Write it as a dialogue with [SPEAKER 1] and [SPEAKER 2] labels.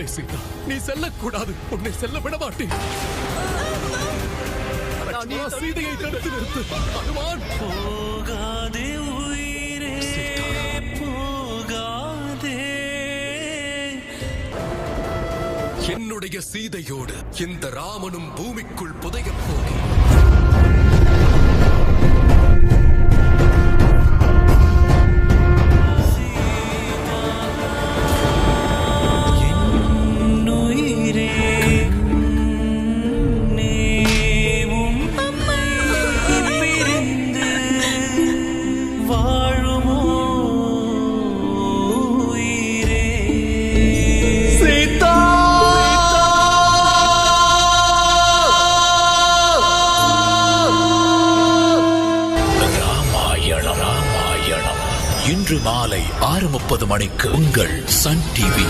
[SPEAKER 1] இல்லை சீதா நீ செல்லக்கூடாது. உன்னை செல்ல விட மாட்டேன் சீதையை தடுத்து நிறுத்து. ஹனுமான்.
[SPEAKER 2] போகாதே உயிரே போகாதே.
[SPEAKER 1] என்னுடைய சீதையோடு இந்த ராமனும் பூமிக்குள் புதையப் போகிறேன்.
[SPEAKER 2] வாழுமோ?
[SPEAKER 3] இன்று மாலை ஆறு முப்பது மணிக்கு உங்கள் சன் டிவியில்